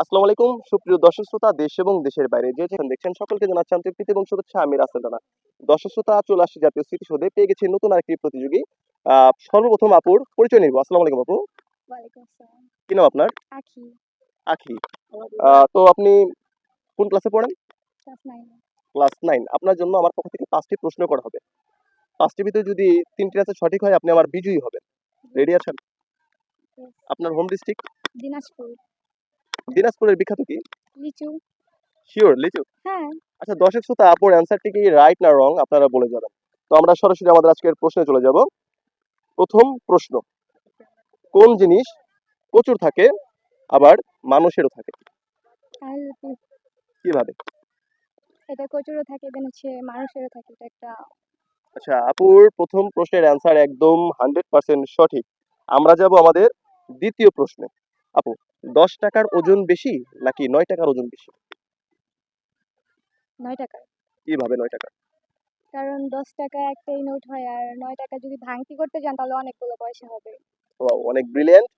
আসসালামু আলাইকুম সুপ্রিয় দর্শক শ্রোতা দেশ এবং দেশের বাইরে যে যেখানে দেখছেন সকলকে জানাচ্ছি আন্তরিক এবং শুভেচ্ছা। আমি রাসেল রানা। দর্শক শ্রোতা চলে আসছে জাতীয় স্মৃতিসৌধে। পেয়ে গেছি নতুন আরেকটি প্রতিযোগী। সর্বপ্রথম আপুর পরিচয় নিব। আসসালামু আলাইকুম আপু। কি নাম আপনার? আখি। তো আপনি কোন ক্লাসে পড়েন? Class nine. আপনার জন্য আমার পক্ষ থেকে পাঁচটি প্রশ্ন করা হবে। পাঁচটির ভিতরে যদি তিনটি আছে সঠিক হয় আপনি আমার বিজয়ী হবেন। রেডি আছেন? আপনার হোম ডিস্ট্রিক্ট দিনাজপুর। দিনাজপুরের বিখ্যাত কি? লিচু। শিওর লিচু। হ্যাঁ। আচ্ছা দর্শক শ্রোতা আপুর অ্যান্সারটি কি রাইট না রং আপনারা বলে যাবেন তো আমরা সরাসরি আমাদের আজকের প্রশ্নে চলে যাব। প্রথম প্রশ্ন কোন জিনিস প্রচুর থাকে আবার মানুষেরও থাকে? কীভাবে? এটা কচুরও থাকে দেন হচ্ছে মানুষেরও থাকে এটা একটা আচ্ছা আপুর প্রথম প্রশ্নের অ্যান্সার একদম হান্ড্রেড পার্সেন্ট সঠিক। আমরা যাব আমাদের দ্বিতীয় প্রশ্নে। আপু দশ টাকার ওজন বেশি নাকি নয় টাকার ওজন বেশি? নয় টাকা কীভাবে নয় টাকা কারণ দশ টাকা একটাই নোট হয় আর নয় টাকা যদি ভাঙতি করতে যান তাহলে অনেকগুলো পয়সা হবে। Wow, অনেক ব্রিলিয়েন্ট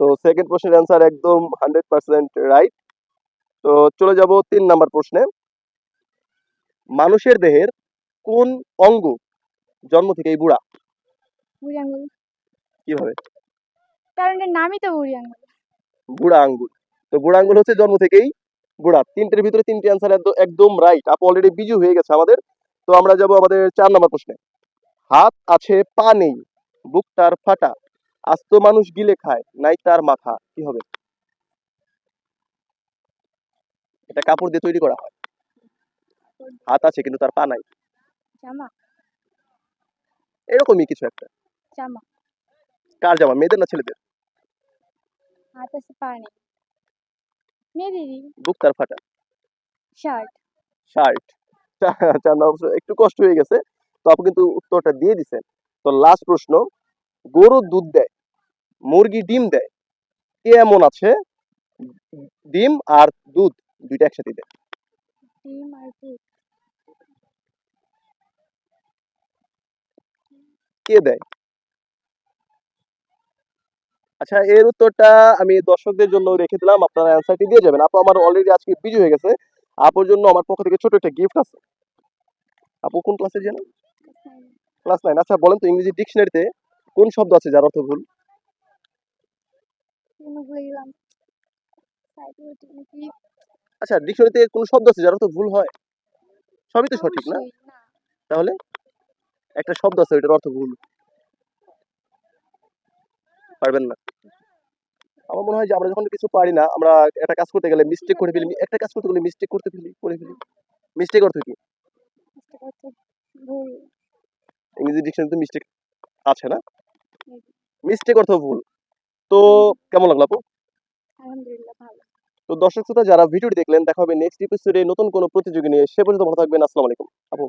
তো সেকেন্ড প্রশ্নের অ্যান্সার একদম হান্ড্রেড পার্সেন্ট রাইট তো চলে যাব তিন নাম্বার প্রশ্নে। মানুষের দেহের কোন অঙ্গ জন্ম থেকেই বুড়া? বুড়ি আঙ্গুল কীভাবে? কারণ এর নামই তো বুড়ি আঙ্গুল বুড়া আঙ্গুল তো বুড়া আঙ্গুল হচ্ছে জন্ম থেকেই বুড়া তিনটের ভিতরে তিনটি অ্যান্সার একদম রাইট আপ অলরেডি বিজু হয়ে গেছে আমাদের। তো আমরা যাব আমাদের চার নম্বর প্রশ্নে। হাত আছে পা নেই বুক তার ফাটা। আস্ত মানুষ গিলে খায় নাই তার মাথা। কি হবে? এটা কাপড় দিয়ে তৈরি করা হয়। হাত আছে কিন্তু তার পা নাই। জামা। এরকমই কিছু একটা। জামা। কার জামা? মেয়েদের না ছেলেদের? পা নেই মেয়েদেরই বুক তার ফাটা। শার্ট। শার্ট। চার নম্বর একটু কষ্ট হয়ে গেছে। তো আপনি কিন্তু উত্তরটা দিয়ে দিছেন। তো লাস্ট প্রশ্ন গরু দুধ দেয় মুরগি ডিম দেয় কে এমন আছে? ডিম আর দুধ দুইটা একসাথে দেয়। ডিম আর দুধ। কে দেয়? আচ্ছা এর উত্তরটা আমি দর্শকদের জন্য রেখে দিলাম। আপনারা অ্যান্সারটি দিয়ে যাবেন। আপু আমার অলরেডি আজকে বিজয় হয়ে গেছে। আপুর জন্য আমার পক্ষ থেকে ছোট একটা গিফট আছে। আপু কোন ক্লাসে জানেন? ক্লাস নাইন আচ্ছা বলেন তো ইংরেজি ডিকশনারিতে কোন শব্দ আছে যার অর্থ ভুল? আচ্ছা ডিকশনারিতে কোন শব্দ আছে যার অর্থ ভুল হয়? সবই তো সঠিক না? না। তাহলে একটা শব্দ আছে ওইটার অর্থ ভুল। পারবেন না। আমার মনে হয় যে আমরা যখন কিছু পারি না আমরা একটা কাজ করতে গেলে মিস্টেক করে ফেলি একটা কাজ করতে গেলে মিস্টেক করতে ফেলি করে ফেলি। মিস্টেক অর্থ কি? ইংরেজি ডিকশনারিতে মিস্টেক আছে না? মিস্টেক অর্থ ভুল। তো কেমন লাগল আপু? আলহামদুলিল্লাহ ভালো। তো দর্শক শ্রোতা যারা ভিডিওটি দেখলেন দেখা হবে নেক্সট এপিসোডে নতুন কোনো প্রতিযোগী নিয়ে। সে পর্যন্ত ভালো থাকবেন। আসসালামু আলাইকুম। আপু।